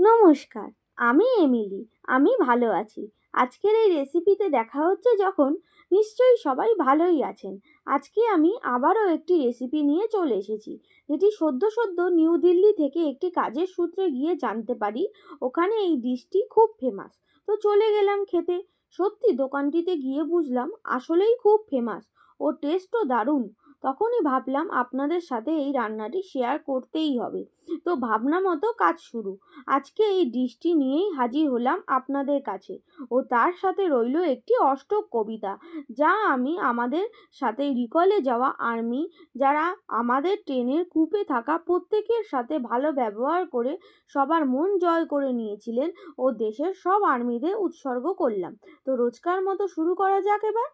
নমস্কার, আমি এমিলি, আমি ভালো আছি। আজকের এই রেসিপিতে দেখা হচ্ছে যখন নিশ্চয়ই সবাই ভালোই আছেন। আজকে আমি আবারও একটি রেসিপি নিয়ে চলে এসেছি। যেটি সদ্য সদ্য নিউ দিল্লি থেকে একটি কাজের সূত্রে গিয়ে জানতে পারি, ওখানে এই ডিশটি খুব ফেমাস তো চলে গেলাম খেতে। সত্যি দোকানটিতে গিয়ে বুঝলাম, আসলেই খুব ফেমাস ও টেস্টও দারুণ। তখনই ভাবলাম আপনাদের সাথে এই রান্নাটি শেয়ার করতেই হবে। তো ভাবনা মতো কাজ শুরু। আজকে এই ডিশটি নিয়েই হাজির হলাম আপনাদের কাছে। ও তার সাথে রইল একটি অষ্টক কবিতা, যা আমি আমাদের সাথে রিকলে যাওয়া আর্মি যারা আমাদের ট্রেনের কূপে থাকা প্রত্যেকের সাথে ভালো ব্যবহার করে সবার মন জয় করে নিয়েছিলেন ও দেশের সব আর্মিদের উৎসর্গ করলাম। তো রোজকার মতো শুরু করা যাক এবার।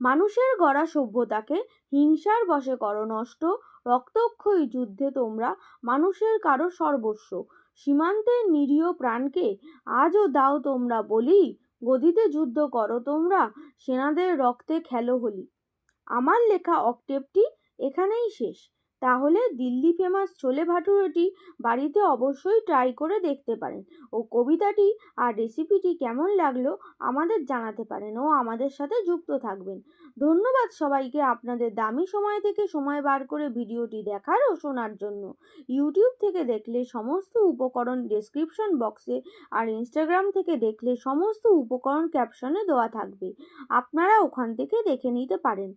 মানুষের গড়া সভ্যতাকে হিংসার বশে করো নষ্ট, রক্তক্ষয়ী যুদ্ধে তোমরা মানুষের কারও সর্বস্ব। সীমান্তের নিরীহ প্রাণকে আজও দাও তোমরা বলি, গদিতে যুদ্ধ করো তোমরা, সেনাদের রক্তে খেলো হলি। আমার লেখা অক্টেপটি এখানেই শেষ। তাহলে দিল্লি ফেমাস ছোলে ভাটুরেটি বাড়িতে অবশ্যই ট্রাই করে দেখতে পারেন। ও কবিতাটি আর রেসিপিটি কেমন লাগল আমাদের জানাতে পারেন। ও আমাদের সাথে যুক্ত থাকবেন। ধন্যবাদ সবাইকে আপনাদের দামি সময় থেকে সময় বার করে ভিডিওটি দেখার ও শোনার জন্য। ইউটিউব থেকে দেখলে সমস্ত উপকরণ ডেসক্রিপশন বক্সে আর ইনস্টাগ্রাম থেকে দেখলে সমস্ত উপকরণ ক্যাপশনে দেওয়া থাকবে। আপনারা ওখান থেকে দেখে নিতে পারেন।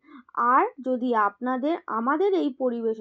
আর যদি আপনাদের, আমাদের এই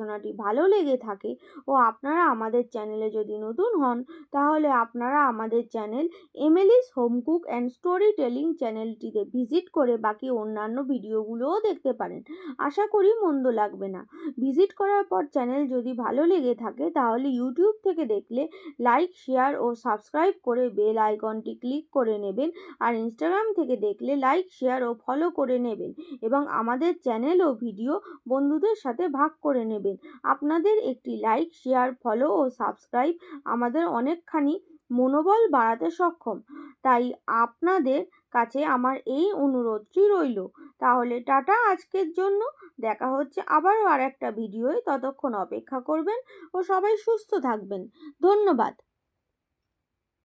পরিবেশনাটি ভালো লেগে থাকে ও আপনারা আমাদের চ্যানেলে যদি নতুন হন, তাহলে আপনারা আমাদের channel Emily's home cook and storytelling চ্যানেলটিতে ভিজিট করে বাকি অন্যান্য ভিডিওগুলোও দেখতে পারেন। আশা করি মন্দ লাগবে না। ভিজিট করার পর চ্যানেল যদি ভালো লেগে থাকে, তাহলে ইউটিউব থেকে দেখলে লাইক, শেয়ার ও সাবস্ক্রাইব করে বেল আইকনটি ক্লিক করে নেবেন আর ইনস্টাগ্রাম থেকে দেখলে লাইক, শেয়ার ও ফলো করে নেবেন এবং আমাদের চ্যানেল ও ভিডিও বন্ধুদের সাথে ভাগ করে নেবেন। আপনাদের একটি লাইক শেয়ার ফলো ও সাবস্ক্রাইব আমাদের অনেকখানি মনোবল বাড়াতে সক্ষম। তাই আপনাদের কাছে আমার এই অনুরোধটি রইল। তাহলে টাটা, আজকের জন্য। দেখা হচ্ছে আবারও আর একটা ভিডিওয় ততক্ষণ অপেক্ষা করবেন ও সবাই সুস্থ থাকবেন। ধন্যবাদ।